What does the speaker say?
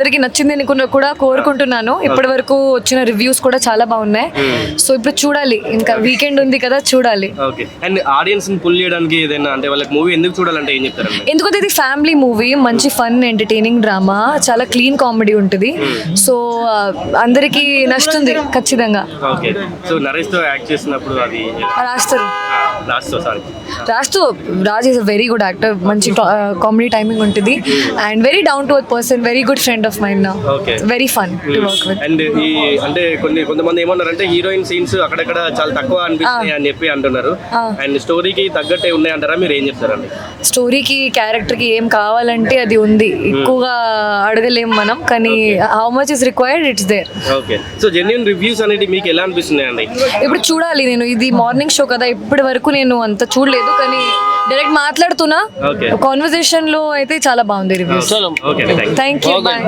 అందరికి నచ్చింది అనుకున్న కూడా కోరుకుంటున్నాను. ఇప్పటి వరకు వచ్చిన రివ్యూస్ కూడా చాలా బాగున్నాయి. సో ఇప్పుడు చూడాలి. ఇంకా వీకెండ్ ఉంది కదా చూడాలి. ఓకే. అండ్ ఆడియన్స్ని పుల్ చేయడానికి ఏదైనా అంటే వాళ్ళకి మూవీ ఎందుకు చూడాలంటే ఏం చెప్తారండి? ఎందుకంటే ఇది ఫ్యామిలీ మూవీ మంచి ఫన్ ఎంటర్టైనింగ్ డ్రామా చాలా క్లీన్ కామెడీ ఉంటుంది. సో అందరికీ నచ్చుతుంది ఖచ్చితంగా. ఓకే. సో నరేష్తో యాక్ట్ చేసినప్పుడు అది రాస్తారు. లాస్ట్తో సారీ. రాస్తూ Raj is a very good actor మంచి కామెడీ టైమింగ్ ఉంటుంది. And very down to earth person very good friend of mind నా. Very fun to work with and ఈ అంటే కొన్ని కొంతమంది ఏమన్నారంటే హీరోయిన్ సీన్స్ అక్కడక్కడ చాలా తక్కువ అనిపిస్తున్నాయి అని చెప్పి అంటున్నారు. అండ్ స్టోరీకి తగ్గట్టే ఉన్నాయి అంటారా? మీరు ఏం చెప్తారండి? స్టోరీకి క్యారెక్టర్కి ఏం కావాలంటే అది ఉంది. ఎక్కువగా అడగలేం మనం కానీ how much is required it's there okay so genuine reviews అనేది మీకు ఎలా అనిపిస్తున్నాయి అండి ఇప్పుడు చూడాలి నేను. ఇది మార్నింగ్ షో కదా ఇప్పటి వరకు నేను అంత చూడలేదు కానీ డైరెక్ట్ మాట్లాడుతున్నా. Okay. కాన్వర్జేషన్లో అయితే చాలా బాగుంది reviews thank thank you bye